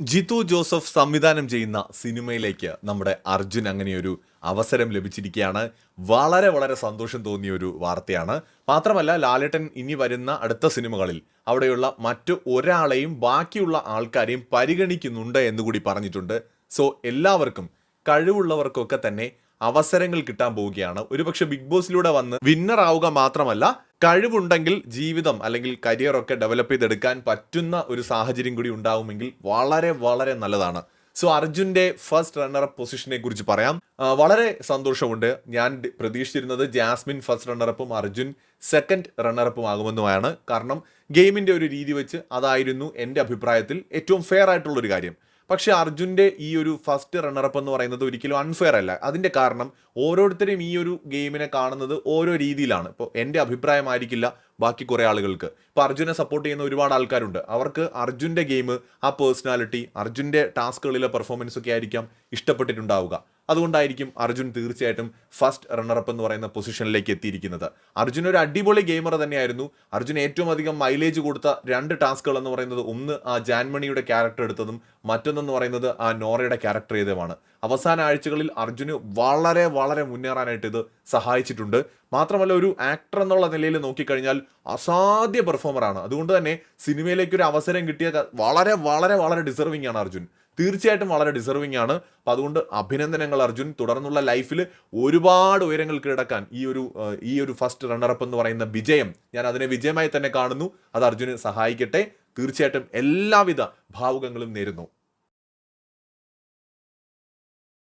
Jithu Joseph സംവിധാനം ചെയ്യുന്ന സിനിമയിലേക്ക് നമ്മുടെ അർജുൻ അങ്ങനെയൊരു അവസരം ലഭിച്ചിരിക്കുകയാണ്. വളരെ വളരെ സന്തോഷം തോന്നിയ ഒരു വാർത്തയാണ്. മാത്രമല്ല ലാലേട്ടൻ ഇനി വരുന്ന അടുത്ത സിനിമകളിൽ അവിടെയുള്ള മറ്റു ഒരാളെയും ബാക്കിയുള്ള ആൾക്കാരെയും പരിഗണിക്കുന്നുണ്ട് എന്നുകൂടി പറഞ്ഞിട്ടുണ്ട്. സോ എല്ലാവർക്കും കഴിവുള്ളവർക്കൊക്കെ തന്നെ അവസരങ്ങൾ കിട്ടാൻ പോവുകയാണ്. ഒരുപക്ഷെ ബിഗ് ബോസിലൂടെ വന്ന് വിന്നർ ആവുക മാത്രമല്ല കഴിവുണ്ടെങ്കിൽ ജീവിതം അല്ലെങ്കിൽ കരിയർ ഒക്കെ ഡെവലപ്പ് ചെയ്തെടുക്കാൻ പറ്റുന്ന ഒരു സാഹചര്യം കൂടി ഉണ്ടാവുമെങ്കിൽ വളരെ വളരെ നല്ലതാണ്. സോ അർജുന്റെ ഫസ്റ്റ് റണ്ണറപ്പ് പൊസിഷനെ കുറിച്ച് പറയാം. വളരെ സന്തോഷമുണ്ട്. ഞാൻ പ്രതീക്ഷിച്ചിരുന്നത് ജാസ്മിൻ ഫസ്റ്റ് റണ്ണറപ്പും അർജുൻ സെക്കൻഡ് റണ്ണറപ്പും ആകുമെന്നുമാണ്. കാരണം ഗെയിമിന്റെ ഒരു രീതി വെച്ച് അതായിരുന്നു എന്റെ അഭിപ്രായത്തിൽ ഏറ്റവും ഫെയർ ആയിട്ടുള്ളൊരു കാര്യം. പക്ഷെ അർജുന്റെ ഈ ഒരു ഫസ്റ്റ് റണ്ണറപ്പ് എന്ന് പറയുന്നത് ഒരിക്കലും അൺഫെയർ അല്ല. അതിന്റെ കാരണം ഓരോരുത്തരും ഈ ഒരു ഗെയിമിനെ കാണുന്നത് ഓരോ രീതിയിലാണ്. ഇപ്പോൾ എന്റെ അഭിപ്രായമായിരിക്കില്ല ബാക്കി കുറേ ആളുകൾക്ക്. ഇപ്പോൾ അർജുനെ സപ്പോർട്ട് ചെയ്യുന്ന ഒരുപാട് ആൾക്കാരുണ്ട്. അവർക്ക് അർജുന്റെ ഗെയിം ആ പേഴ്സണാലിറ്റി അർജുന്റെ ടാസ്കുകളിലെ പെർഫോമൻസ് ഒക്കെ ആയിരിക്കാം ഇഷ്ടപ്പെട്ടിട്ടുണ്ടാവുക. അതുകൊണ്ടായിരിക്കും അർജുൻ തീർച്ചയായിട്ടും ഫസ്റ്റ് റണ്ണറപ്പ് എന്ന് പറയുന്ന പൊസിഷനിലേക്ക് എത്തിയിരിക്കുന്നത്. അർജുൻ ഒരു അടിപൊളി ഗെയിമർ തന്നെയായിരുന്നു. അർജുൻ ഏറ്റവും അധികം മൈലേജ് കൊടുത്ത രണ്ട് ടാസ്കുകൾ എന്ന് പറയുന്നത് ഒന്ന് ആ ജാൻമണിയുടെ ക്യാരക്ടർ എടുത്തതും മറ്റൊന്നെന്ന് പറയുന്നത് ആ നോറയുടെ ക്യാരക്ടർ ചെയ്തതുമാണ്. അവസാന ആഴ്ചകളിൽ അർജുന് വളരെ വളരെ മുന്നേറാനായിട്ട് ഇത് സഹായിച്ചിട്ടുണ്ട്. മാത്രമല്ല ഒരു ആക്ടർ എന്നുള്ള നിലയിൽ നോക്കിക്കഴിഞ്ഞാൽ അസാധ്യ പെർഫോമറാണ് അതുകൊണ്ട് തന്നെ സിനിമയിലേക്ക് ഒരു അവസരം കിട്ടിയ വളരെ വളരെ വളരെ ഡിസർവിംഗ് ആണ് അർജുൻ. തീർച്ചയായിട്ടും വളരെ ഡിസർവിംഗ് ആണ്. അപ്പം അതുകൊണ്ട് അഭിനന്ദനങ്ങൾ അർജുൻ. തുടർന്നുള്ള ലൈഫിൽ ഒരുപാട് ഉയരങ്ങൾ കീഴടക്കാൻ ഈ ഒരു ഈ ഒരു ഫസ്റ്റ് റണ്ണറപ്പ് എന്ന് പറയുന്ന വിജയം ഞാൻ അതിനെ വിജയമായി തന്നെ കാണുന്നു. അത് അർജുന് സഹായിക്കട്ടെ. തീർച്ചയായിട്ടും എല്ലാവിധ ഭാവുകങ്ങളും നേരുന്നു.